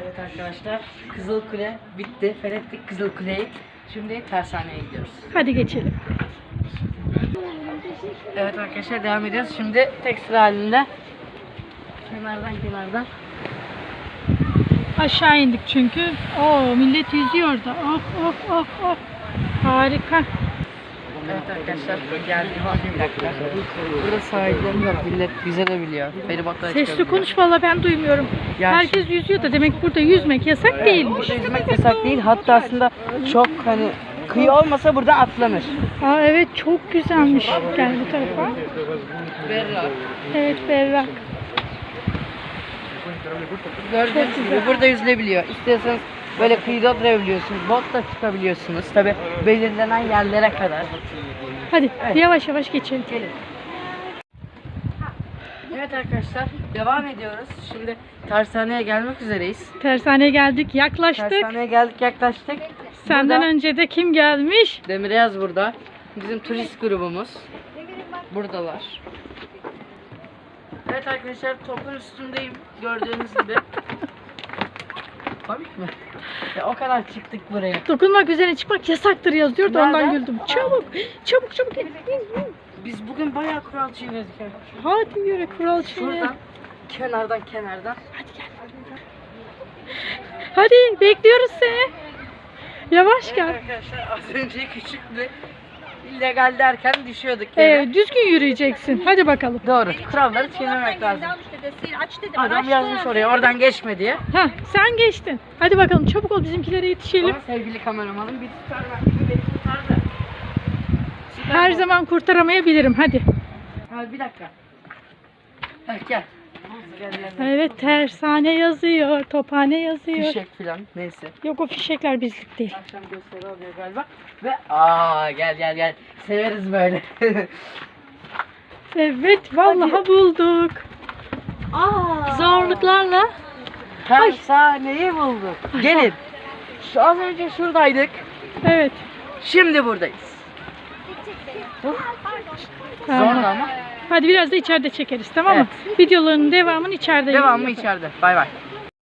Evet arkadaşlar Kızıl Kule bitti. Fethettik Kızıl Kule'yi. Şimdi tersaneye gidiyoruz. Hadi geçelim. Evet arkadaşlar devam ediyoruz. Şimdi tek sıra halinde kenardan kenardan Aşağı indik çünkü. Oo millet yüzüyor da. Oh oh oh oh. Harika. Evet arkadaşlar geldim. Bir dakika. Burada sahillerim yok. Millet yüzebiliyor. Feribotlara Sesli çıkabiliyor. konuş valla ben duymuyorum. Ya Herkes yüzüyor da demek burada yüzmek yasak değilmiş. Burada yüzmek yasak değil. Hatta aslında çok hani kıyı olmasa buradan atlanır. Aa evet çok güzelmiş. Gel bu tarafa. Berrak. Evet berrak. Gördüğünüz gibi burada yüzülebiliyor. İstiyorsanız böyle kıyıda oturabiliyorsunuz. Botla çıkabiliyorsunuz. Tabi belirlenen yerlere kadar. Hadi Evet. yavaş yavaş geçelim. Gelin. Evet arkadaşlar devam ediyoruz. Şimdi tersaneye gelmek üzereyiz. Tersaneye geldik yaklaştık. Tersaneye geldik yaklaştık. Senden Burada önce de kim gelmiş? Demireyaz burada. Bizim turist grubumuz. Buradalar. Evet arkadaşlar topun üstündeyim gördüğünüz gibi. Komik mi? Ya o kadar çıktık buraya. Dokunmak üzerine çıkmak yasaktır yazıyor da ondan Nereden? güldüm. Çabuk çabuk çabuk. in, in, in. Biz bugün bayağı kural çiğnedik. Hadi yürü kural çiğne. Şuradan kenardan kenardan. Hadi bekliyoruz seni. Yavaş Evet gel. arkadaşlar az önce küçük bir illegal derken düşüyorduk yere. Ee, düzgün yürüyeceksin. Hadi bakalım. Doğru. Kuralları çiğnemek lazım. Adam yazmış oraya oradan geçme diye. Ha, sen geçtin. Hadi bakalım çabuk ol bizimkilere yetişelim. Ama sevgili kameramanım bir tutar bak. Bir tutar da. Süper Her zaman kurtaramayabilirim. Hadi. Ha, bir dakika. Evet gel. Evet tersane yazıyor. Tophane yazıyor. Fişek filan neyse. Yok o fişekler bizlik değil. Akşam gösteri oluyor galiba. Ve aa gel gel gel. Severiz böyle. Evet vallahi bulduk. aa. Zorluklarla. Tersaneyi bulduk. Gelin. Şu az önce şuradaydık. Evet. Şimdi buradayız. Tamam. Zordu ama. Hadi biraz da içeride çekeriz tamam mı? Videoların devamını içeride Devamı yaparız. içeride. Bay bay.